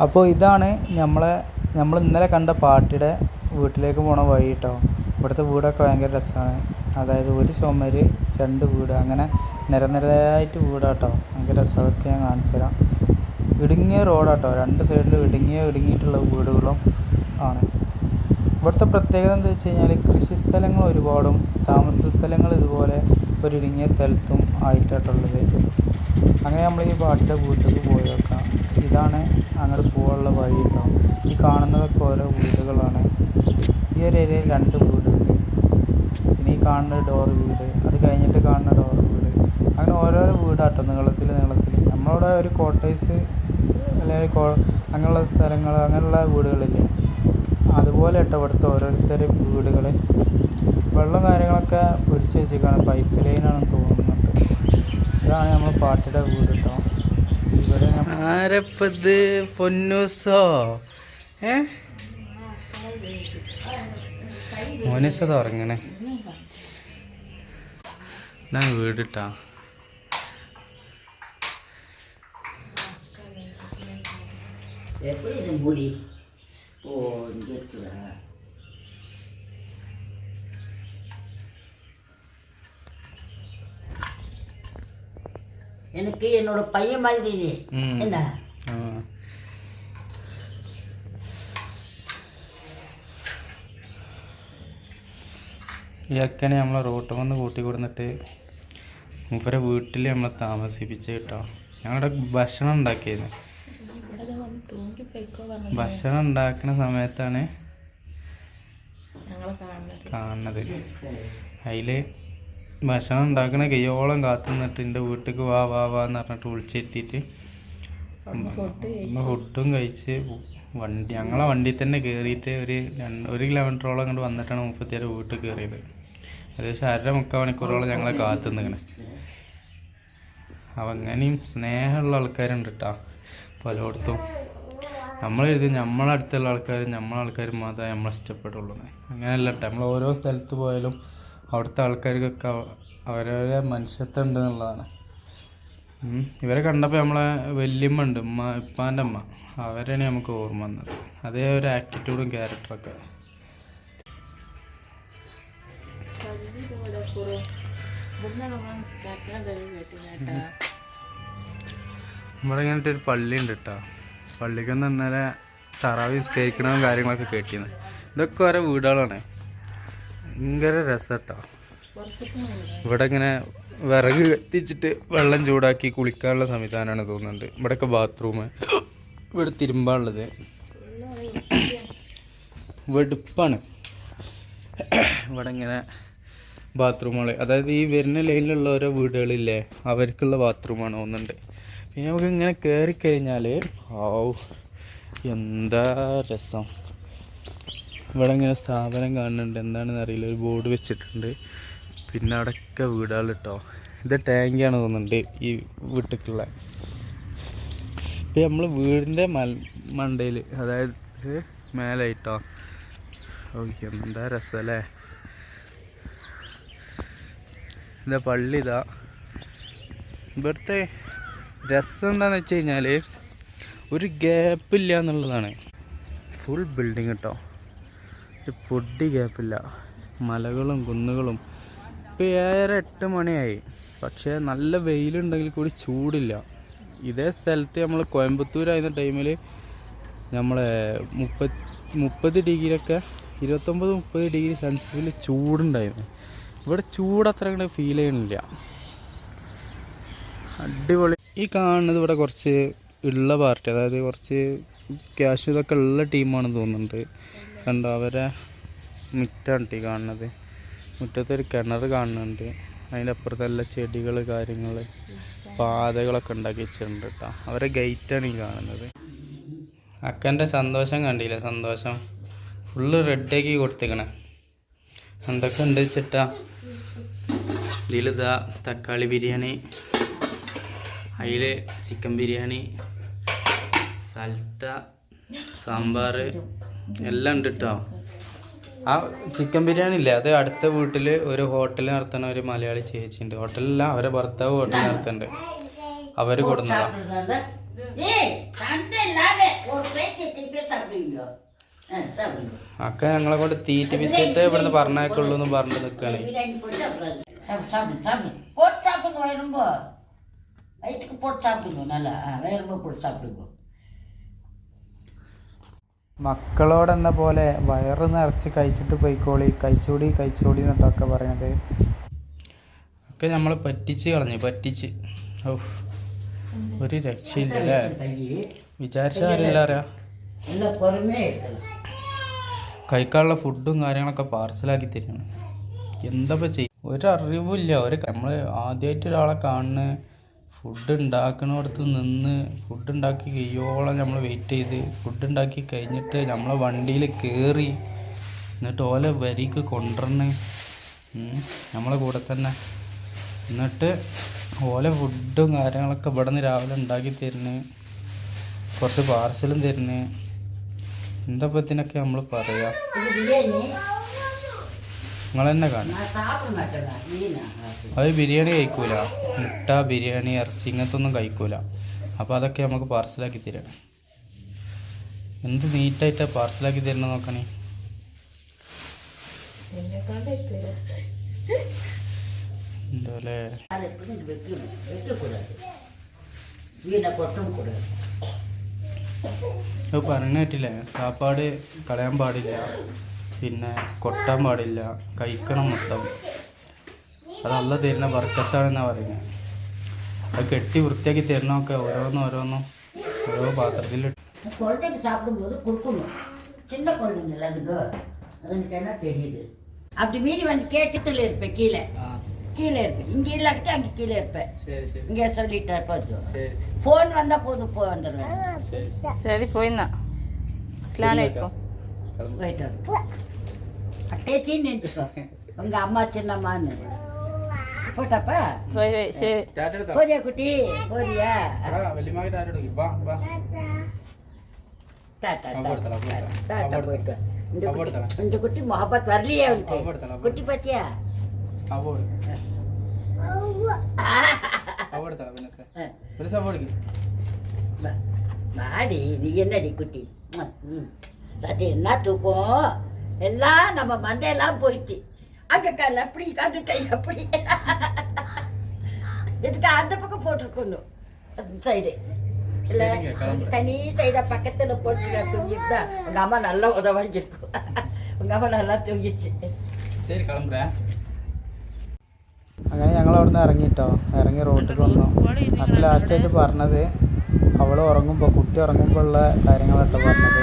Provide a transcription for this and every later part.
അപ്പോൾ ഇതാണ് നമ്മളെ നമ്മൾ ഇന്നലെ കണ്ട പാർട്ടിയുടെ വീട്ടിലേക്ക് പോണ വഴി കേട്ടോ ഇവിടുത്തെ വീടൊക്കെ ഭയങ്കര രസമാണ് അതായത് ഒരു ചുമര് രണ്ട് വീട് അങ്ങനെ നിരനിരയായിട്ട് വീടാട്ടോ. ഭയങ്കര രസമൊക്കെ ഞാൻ കാണിച്ചു തരാം. ഇടുങ്ങിയ റോഡാട്ടോ. രണ്ട് സൈഡിലും ഇടുങ്ങിയ ഇടുങ്ങിയിട്ടുള്ള വീടുകളും ആണ്. ഇവിടുത്തെ പ്രത്യേകത എന്താ വെച്ച് കഴിഞ്ഞാൽ കൃഷി സ്ഥലങ്ങൾ ഒരുപാടും താമസ സ്ഥലങ്ങൾ ഇതുപോലെ ഒരു ഇടുങ്ങിയ സ്ഥലത്തും ആയിട്ടാട്ടുള്ളത് അങ്ങനെ നമ്മൾ ഈ പാട്ടിന്റെ വീട്ടിലേക്ക് പോയി നോക്കാം. ഇതാണ് അങ്ങോട്ട് പോകാനുള്ള വഴി കേട്ടോ ഈ കാണുന്നതൊക്കെ ഓരോ വീടുകളാണ്. ഈ ഒരു ഏരിയയിൽ രണ്ട് വീടുണ്ട്. പിന്നെ ഈ കാണുന്ന ഡോർ വീട് അത് കഴിഞ്ഞിട്ട് കാണുന്ന ഡോർ വീട്. അങ്ങനെ ഓരോരോ വീടാട്ടോ നീളത്തിൽ നീളത്തിൽ. നമ്മളവിടെ ഒരു കോട്ടേഴ്സ് അല്ലെങ്കിൽ കോ അങ്ങനെയുള്ള സ്ഥലങ്ങൾ അങ്ങനെയുള്ള വീടുകളില്ലേ. അതുപോലെ കേട്ടോ ഇവിടുത്തെ ഓരോരുത്തരുടെ വീടുകൾ വെള്ളം കാര്യങ്ങളൊക്കെ പിടിച്ച് വെച്ചേക്കാണ്. പൈപ്പ് ലൈനാണെന്ന് തോന്നുന്നുണ്ട്. ഇതാണ് നമ്മൾ പാട്ടിയുടെ വീട് കേട്ടോ ആരപ്പത് പൊന്നൂസോ? ഏ? മോനൂസ തുടങ്ങണേ ഞാൻ വീടിട്ടാ. എപ്പോഴും ഓ എനിക്ക് எனக்கு என்னோட பையன் மாதிரி நீ ம். என்ன ആ ഈ അക്കനെ നമ്മളെ റോട്ട് വന്ന് കൂട്ടി കൊടുന്നിട്ട് മൂപ്പരെ വീട്ടിൽ നമ്മളെ താമസിപ്പിച്ച് കേട്ടോ ഞങ്ങളുടെ ഭക്ഷണം ഉണ്ടാക്കിയത് ഭക്ഷണം ഉണ്ടാക്കുന്ന സമയത്താണ് കാണുന്നത് അതിൽ ഭക്ഷണം ഉണ്ടാക്കണ കയ്യോളം കാത്തു നിന്നിട്ട് എന്റെ വീട്ടിലേക്ക് വാ വാ വാ എന്ന് പറഞ്ഞിട്ട് വിളിച്ചെത്തിയിട്ട് ഫുഡും കഴിച്ച്. വണ്ടി ഞങ്ങളെ വണ്ടിയിൽ തന്നെ കയറിയിട്ട് ഒരു രണ്ട് ഒരു കിലോമീറ്ററോളം അങ്ങോട്ട് വന്നിട്ടാണ് മുപ്പത്തിയാറ് വീട്ടിൽ കയറിയത് ഏകദേശം അര മുക്കാൽ മണിക്കൂറോളം ഞങ്ങളെ കാത്തു നിൽക്കണേ അപ്പം അങ്ങനെയും സ്നേഹമുള്ള ആൾക്കാരുണ്ട് കേട്ടോ പലയിടത്തും. നമ്മൾ എഴുതി നമ്മളെ അടുത്തുള്ള ആൾക്കാർ നമ്മളെ ആൾക്കാർ മാത്രമേ നമ്മളെ ഇഷ്ടപ്പെടുള്ളൂ അങ്ങനെയല്ല കേട്ടോ നമ്മൾ ഓരോ സ്ഥലത്ത് പോയാലും അവിടുത്തെ ആൾക്കാർക്കൊക്കെ അവ- അവരവരെ മനുഷ്യത്വം ഉണ്ട് എന്നുള്ളതാണ് ഇവരെ കണ്ടപ്പോൾ നമ്മളെ വല്യമ്മ ഉണ്ട് ഉമ്മ ഇപ്പാന്റെ അമ്മ അവരാണ് നമുക്ക് ഓർമ്മ വന്നത്. അതേ ഒരു ആറ്റിറ്റ്യൂഡും ക്യാരക്ടറൊക്കെ ഇവിടെ ഇങ്ങനത്തെ ഒരു പള്ളി ഉണ്ട് കേട്ടോ പള്ളിക്കൊന്നും ഇന്നലെ തറാവി സ്കരിക്കണതും കാര്യങ്ങളൊക്കെ കേട്ടിരുന്നു ഇതൊക്കെ ഓരോ വീടുകളാണ്. ഭയങ്കര രസട്ടോ. ഇവിടെ ഇങ്ങനെ വിറക് കത്തിച്ചിട്ട് വെള്ളം ചൂടാക്കി കുളിക്കാനുള്ള സംവിധാനമാണ് തോന്നുന്നുണ്ട്. ഇവിടെയൊക്കെ ബാത്റൂം ഇവിടെ തിരുമ്പാനുള്ളത്. വെടുപ്പാണ്. ഇവിടെ ഇങ്ങനെ ബാത്റൂമുകൾ അതായത് ഈ വരുന്ന ലൈനിലുള്ള ഓരോ വീടുകളില്ലേ അവർക്കുള്ള ബാത്റൂമാണ് തോന്നുന്നുണ്ട്. പിന്നെ നമുക്ക് ഇങ്ങനെ കയറി കഴിഞ്ഞാൽ ഓ എന്താ രസം. ഇവിടെ ഇങ്ങനെ സ്ഥാപനം കാണുന്നുണ്ട്. എന്താണെന്ന് അറിയില്ല. ഒരു ബോർഡ് വെച്ചിട്ടുണ്ട്. പിന്നെ അവിടെയൊക്കെ വീടുകൾ കേട്ടോ ഇത് ടാങ്കിയാണ് തോന്നുന്നുണ്ട് ഈ വീട്ടിലേക്കുള്ള. ഇപ്പം നമ്മൾ വീടിന്റെ മൽ മണ്ടയിൽ അതായത് മേലായിട്ടോ. ഓക്കെ എന്താ രസമല്ലേ? ഇതാ പള്ളി ഇതാ. ഇവിടുത്തെ രസം എന്താണെന്ന് വെച്ച് കഴിഞ്ഞാൽ ഒരു ഗ്യാപ്പില്ല എന്നുള്ളതാണ്. ഫുൾ ബിൽഡിങ് കേട്ടോ ഒരു പൊടി ഗ്യാപ്പില്ല മലകളും കുന്നുകളും. ഇപ്പോൾ ഏഴര എട്ട് മണിയായി. പക്ഷേ നല്ല വെയിലുണ്ടെങ്കിൽ കൂടി ചൂടില്ല. ഇതേ സ്ഥലത്ത് നമ്മൾ കോയമ്പത്തൂർ കോയമ്പത്തൂരായിരുന്ന ടൈമിൽ നമ്മളെ മുപ്പത് മുപ്പത് ഡിഗ്രിയൊക്കെ ഇരുപത്തൊമ്പത് മുപ്പത് ഡിഗ്രി സെൻസിൽ ചൂടുണ്ടായിരുന്നു. ഇവിടെ ചൂട് അത്ര അങ്ങോട്ട് ഫീൽ ചെയ്യണില്ല അടിപൊളി. ഈ കാണുന്നത് ഇവിടെ കുറച്ച് ഉള്ള പാർട്ടി അതായത് കുറച്ച് ക്യാഷ് ഇതൊക്കെ ഉള്ള ടീമാണെന്ന് തോന്നുന്നുണ്ട്. കണ്ടോ? അവരെ മുറ്റാണ് കാണുന്നത്. മുറ്റത്തൊരു കിണർ കാണുന്നുണ്ട്. അതിന്റെ അപ്പുറത്തെല്ലാം ചെടികൾ കാര്യങ്ങൾ പാതകളൊക്കെ ഉണ്ടാക്കി വെച്ചിട്ടുണ്ട് കേട്ടോ അവരെ ഗേറ്റാണ് ഈ കാണുന്നത്. അക്കന്റെ സന്തോഷം കണ്ടില്ല? സന്തോഷം. ഫുള്ള് റെഡാക്കി കൊടുത്തേക്കണേ. എന്തൊക്കെ ഉണ്ട് വെച്ചിട്ടാ ഇതിലിതാ തക്കാളി ബിരിയാണി അതിൽ ചിക്കൻ ബിരിയാണി സൽട്ട സാമ്പാർ എല്ലാം ഉണ്ട് കേട്ടോ ആ ചിക്കൻ ബിരിയാണി ഇല്ലേ? അത് അടുത്ത വീട്ടിൽ ഒരു ഹോട്ടൽ നടത്തുന്ന ഒരു മലയാളി ചേച്ചി ഉണ്ട് ഹോട്ടലില്ല അവരെ ഭർത്താവ് ഹോട്ടൽ നടത്തുന്നുണ്ട്. അവർ കൊടുന്നതാണ് അക്ക ഞങ്ങളെ കൊണ്ട് തീറ്റ തീറ്റിപ്പിച്ചിട്ട് ഇവിടുന്ന് പറഞ്ഞേക്കുള്ളൂ എന്ന് പറഞ്ഞിട്ട് നിൽക്കുകയാണ് പൊട്ടാപ്പിന്ന് വരുമ്പോ വയറ്റുക്ക് പൊട്ടാപ്പിന്നു നല്ല വയറുമ്പോ പൊട്ടാപ്പിന്നു മക്കളോടെന്ന പോലെ വയറ് നിറച്ച് കഴിച്ചിട്ട് പോയിക്കോളി കഴിച്ചുകൂടി കഴിച്ചുകൂടി എന്നിട്ടൊക്കെ പറയണത്. ഒക്കെ നമ്മൾ പറ്റിച്ച് കളഞ്ഞു പറ്റിച്ച്. ഓ ഒരു രക്ഷയില്ല അല്ലേ? വിചാരിച്ചാരില്ലറിയാ കഴിക്കാനുള്ള ഫുഡും കാര്യങ്ങളൊക്കെ പാർസലാക്കി തരുന്നു എന്താ ചെയ്യും ഒരറിവില്ല ഒരു നമ്മൾ ആദ്യമായിട്ട് ഒരാളെ കാണുന്നത് ഫുഡ് ഉണ്ടാക്കുന്നിടത്ത് നിന്ന് ഫുഡ് ഉണ്ടാക്കി കഴിയോളം നമ്മൾ വെയിറ്റ് ചെയ്ത് ഫുഡ് ഉണ്ടാക്കി കഴിഞ്ഞിട്ട് നമ്മളെ വണ്ടിയിൽ കയറി എന്നിട്ട് ഓല വരിക്ക് കൊണ്ടുവരണ് നമ്മളെ കൂടെ തന്നെ. എന്നിട്ട് ഓല ഫുഡും കാര്യങ്ങളൊക്കെ ഇവിടെ നിന്ന് രാവിലെ ഉണ്ടാക്കി തരുന്നു കുറച്ച് പാർസലും തരുന്നു. എന്താ പറ്റിനൊക്കെ നമ്മൾ പറയാം നിങ്ങൾ തന്നെ കാണും അത് ബിരിയാണി കഴിക്കൂല. മുട്ട ബിരിയാണി ഇറച്ചി ഇങ്ങനത്തെ ഒന്നും കഴിക്കൂല. അപ്പോൾ അതൊക്കെ നമുക്ക് പാർസലാക്കി തരണം എന്ത് നീറ്റായിട്ടാണ് പാർസലാക്കി തരണം നോക്കണേ. പറഞ്ഞിട്ടില്ലേ സാപ്പാട് കളയാൻ പാടില്ല. പിന്നെ കൊട്ടാൻ പാടില്ല കഴിക്കണം മൊത്തം അത് അല്ല തരുന്ന വർക്കത്താണെന്നാണ് പറയുന്നത് അത് കെട്ടി വൃത്തിയാക്കി തരണമൊക്കെ ഓരോന്നും ഓരോന്നും ഓരോ പാത്രത്തിൽ குழந்தைக்கு சாப்பிடும்போது கொடுக்கணும் சின்ன குழந்தைங்கள அதுக்கு அதுக்கு என்ன தெரியுது அப்படி மீறி வந்து கேட்டத்தில் இருப்பேன் கீழே கீழே இருப்பேன் இங்கே இல்லாட்டி அங்கே கீழே இருப்பேன் ശരി ശരി இங்கே சொல்லிட்டேன் கொஞ்சம் ശരി ஃபோன் வந்தால் போதும் போய் வந்துடுவேன் ശരി ശരി പോയിന്നാ അസ്ലാമലൈക്കും போயிட்டு வரேன் అట్టే తిని నించుకో ఇంకా అమ్మ చిన్నమ్మ అని పోటప్ప పోరియా కుటి పోరియా ఇంత కుట్టి మొహబత్ వరలియే ఉంటాయి కుట్టి పత్యా மாடி நீ என்னடி குட்டி அது என்ன தூக்கம் எல்லாம் நம்ம மண்டையெல்லாம் போயிடுச்சு அங்க கால் அப்படி அந்த கை அப்படி இதுக்கு அந்த பக்கம் போட்டிருக்கணும் அந்த சைடு இல்ல சரிங்க, கிளம்புறேன். தனி சைடா பக்கத்துல போட்டு தூங்கிட்டு உங்க அம்மா நல்லா உதவாஞ்சிருக்கும் உங்க அம்மா நல்லா தூங்கிச்சு ശരി കളമ്പുറേ അങ്ങനെ ഞങ്ങൾ അവിടുന്ന് ഇറങ്ങിട്ടോ ഇറങ്ങി റോട്ടിൽ വന്നു അപ്പോൾ ലാസ്റ്റായിട്ട് പറഞ്ഞത് അവൾ ഉറങ്ങുമ്പോൾ കുട്ടി ഉറങ്ങുമ്പോൾ ഉള്ള കാര്യങ്ങളാട്ടോ പറഞ്ഞത്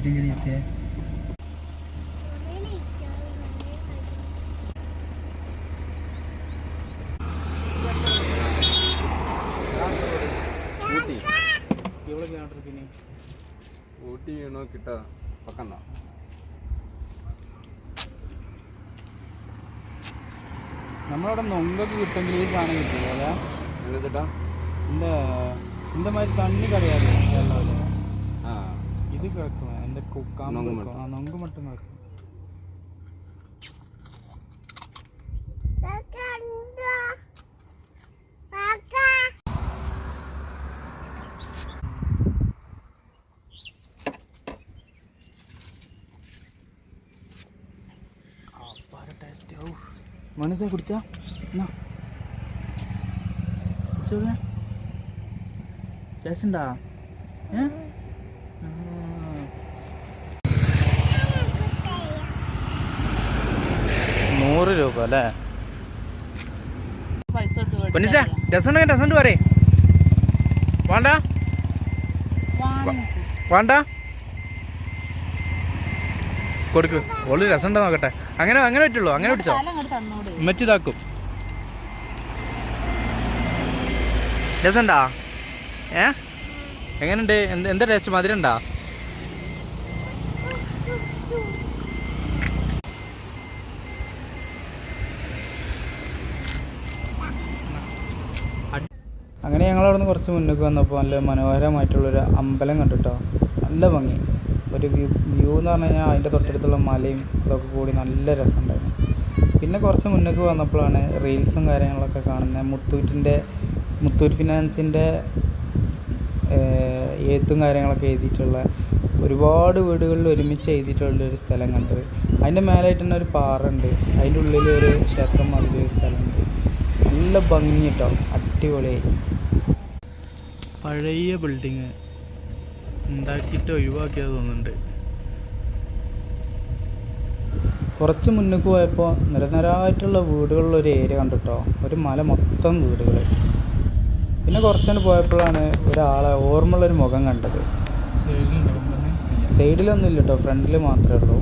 പോയിട്ട് ഇങ്ങനെ ഈസിയായി എവ്വളോ നമ്മളവിടെ നൊങ്കക്ക് കിട്ടുമെങ്കിൽ ഈ സാധനം കിട്ടില്ല? എന്താ എന്താ இந்த இந்த மாதிரி தண்ணி கிடையாது മനസ്സെ കുടിച്ച? ടേസ്റ്റ് ഉണ്ടാ ഏ? നൂറ് രൂപ അല്ലേ? പൊന്നിച്ച രസമുണ്ടെങ്കിൽ രസമുണ്ട് പറയേ. വേണ്ട? വേണ്ട? കൊടുക്ക്. ഓൾ രസമുണ്ടോ നോക്കട്ടെ. അങ്ങനെ അങ്ങനെ പറ്റുള്ളൂ. അങ്ങനെ പിടിച്ചോ. അങ്ങോട്ട് തന്നോട്. ഉമ്മച്ചി ഇതാക്കും. രസമുണ്ടാ ഏ? എങ്ങനെയുണ്ട്? എന്ത് എന്താ ടേസ്റ്റ് മധുരം ഉണ്ടാ അങ്ങനെ ഞങ്ങൾ അവിടെ നിന്ന് കുറച്ച് മുന്നേക്ക് വന്നപ്പോൾ നല്ല മനോഹരമായിട്ടുള്ളൊരു അമ്പലം കണ്ടിട്ടോ. നല്ല ഭംഗി. ഒരു വ്യൂ വ്യൂ എന്ന് പറഞ്ഞു കഴിഞ്ഞാൽ അതിന്റെ തൊട്ടടുത്തുള്ള മലയും ഇതൊക്കെ കൂടി നല്ല രസമുണ്ടായിരുന്നു. പിന്നെ കുറച്ച് മുന്നേക്ക് വന്നപ്പോഴാണ് റീൽസും കാര്യങ്ങളൊക്കെ കാണുന്നത്. മുത്തൂറ്റിന്റെ മുത്തൂറ്റ് ഫിനാൻസിന്റെ എഴുത്തും കാര്യങ്ങളൊക്കെ എഴുതിയിട്ടുള്ള ഒരുപാട് വീടുകളിൽ ഒരുമിച്ച് എഴുതിയിട്ടുള്ള ഒരു സ്ഥലം കണ്ടത്. അതിന്റെ മേലായിട്ട് തന്നെ ഒരു പാറ ഉണ്ട്. അതിന്റെ ഉള്ളിൽ ഒരു ക്ഷേത്രം മാതിരി സ്ഥലമുണ്ട് നല്ല ഭംഗി കേട്ടോ. അടിപൊളിയായി. പഴയ ബിൽഡിങ് ഉണ്ടാക്കിയിട്ട് ഒഴിവാക്കിയത് തോന്നുന്നുണ്ട്. കുറച്ച് മുന്നേക്ക് പോയപ്പോൾ നിരനിരായിട്ടുള്ള വീടുകളുള്ള ഒരു ഏരിയ കണ്ടിട്ടോ? ഒരു മല മൊത്തം വീടുകൾ പിന്നെ കുറച്ചുകൊണ്ട് പോയപ്പോഴാണ് ഒരാളെ ഓർമ്മയുള്ളൊരു മുഖം കണ്ടത്. സൈഡിലൊന്നും ഇല്ല കേട്ടോ ഫ്രണ്ടിൽ മാത്രമേ ഉള്ളൂ.